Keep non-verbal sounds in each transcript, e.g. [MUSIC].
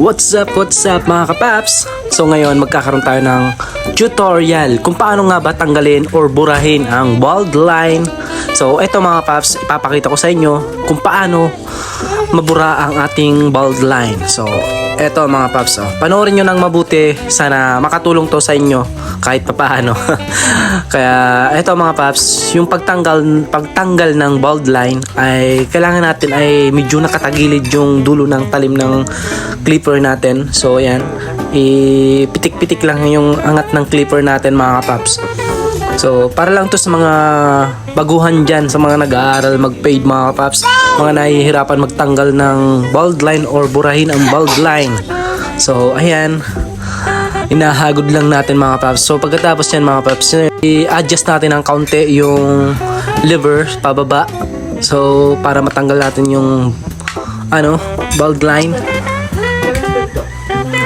What's up, what's up mga kapaps? So ngayon magkakaroon tayo ng tutorial kung paano nga ba tanggalin or burahin ang bald line. So eto mga paps, ipapakita ko sa inyo kung paano mabura ang ating bald line. So eto mga paps, oh. panoorin nyo ng mabuti. Sana makatulong to sa inyo kahit papaano. [LAUGHS] Kaya eto mga paps, yung pagtanggal, pagtanggal ng bald line ay kailangan natin ay medyo nakatagilid yung dulo ng talim ng clipper natin. So ayan, ipitik-pitik lang yung angat ng clipper natin mga paps. So, para lang to sa mga baguhan dyan, sa mga nag-aaral mag-fade mga kapaps, mga nahihirapan magtanggal ng bald line or burahin ang bald line. So, ayan, inahagod lang natin mga paps. So, pagkatapos yan mga paps, i-adjust natin ng kaunti yung lever pababa. So, para matanggal natin yung ano, bald line.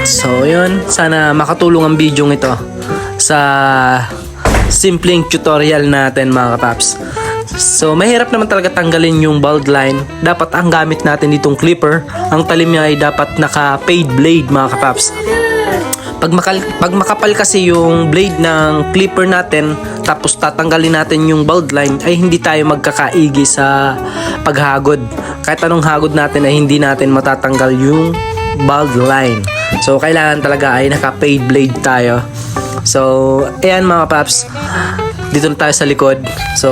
So, yun. Sana makatulong ang video ito sa simpleng tutorial natin mga kapaps. So, mahirap naman talaga tanggalin yung bald line. Dapat ang gamit natin ditong clipper, ang talim niya ay dapat naka-fade blade mga kapaps. Pag, makal, pag makapal kasi yung blade ng clipper natin, tapos tatanggalin natin yung bald line, ay hindi tayo magkakaigi sa paghagod. Kahit anong hagod natin ay hindi natin matatanggal yung bald line. So, kailangan talaga ay naka-fade blade tayo. So, ayan mga paps. Dito na tayo sa likod. So,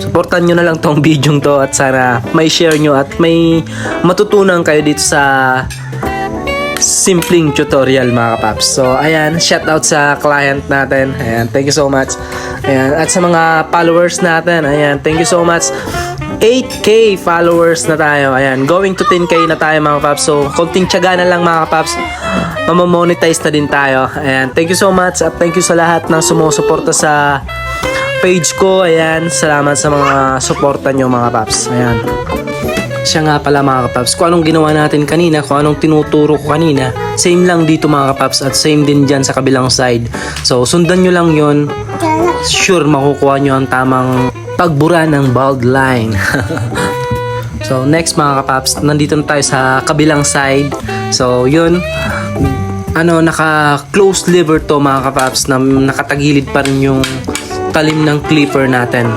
supportan nyo na lang tong [LAUGHS] video to at sana may share nyo at may matutunan kayo dito sa simpleng tutorial mga paps. So, ayan, shout out sa client natin. Ayan, thank you so much. Ayan, at sa mga followers natin, ayan, thank you so much. 8k followers na tayo. Ayan, going to 10k na tayo mga paps. So, konting tiyaga na lang mga paps. Mamamonetize na din tayo. Ayan, thank you so much at thank you sa lahat ng sumusuporta sa page ko. Ayan, salamat sa mga suporta nyo mga paps. Ayan. Siya nga pala mga kapaps, kung anong ginawa natin kanina, kung anong tinuturo ko kanina, same lang dito mga kapaps at same din dyan sa kabilang side. So, sundan nyo lang yon Sure, makukuha nyo ang tamang pagbura ng bald line. so, next mga kapaps, nandito na tayo sa kabilang side. So, yun, ano, naka-close lever to mga kapaps na nakatagilid pa rin yung talim ng clipper natin.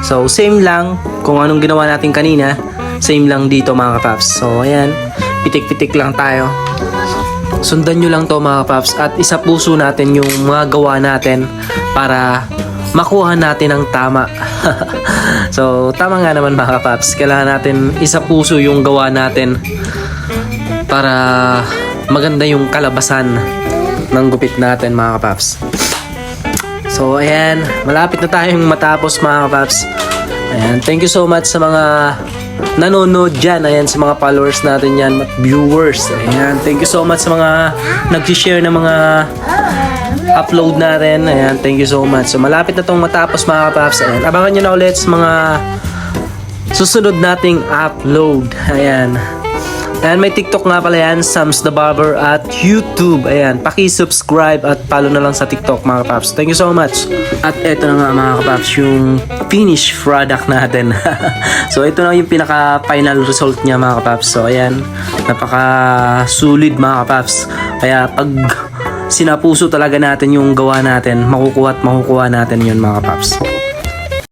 So, same lang kung anong ginawa natin kanina, same lang dito mga kapaps. So, ayan, pitik-pitik lang tayo. Sundan nyo lang to mga kapaps at isa puso natin yung mga gawa natin para makuha natin ang tama. [LAUGHS] so, tama nga naman mga kapaps. Kailangan natin isa puso yung gawa natin para maganda yung kalabasan ng gupit natin mga kapaps. So, ayan. Malapit na tayong matapos mga kapaps. Ayan. Thank you so much sa mga nanonood dyan. Ayan, sa mga followers natin yan. Viewers. Ayan. Thank you so much sa mga nag-share ng mga upload natin. Ayan. Thank you so much. So, malapit na tong matapos mga kapaps. Ayan. Abangan nyo na ulit sa mga susunod nating upload. Ayan. Ayan, may TikTok nga pala yan, Sams the Barber at YouTube. Ayan, paki-subscribe at follow na lang sa TikTok mga kapaps. Thank you so much. At eto na nga mga kapaps, yung finished product natin. [LAUGHS] so, ito na yung pinaka-final result niya mga kapaps. So, ayan, napaka-sulit mga kapaps. Kaya pag sinapuso talaga natin yung gawa natin, makukuha at makukuha natin yun mga kapaps.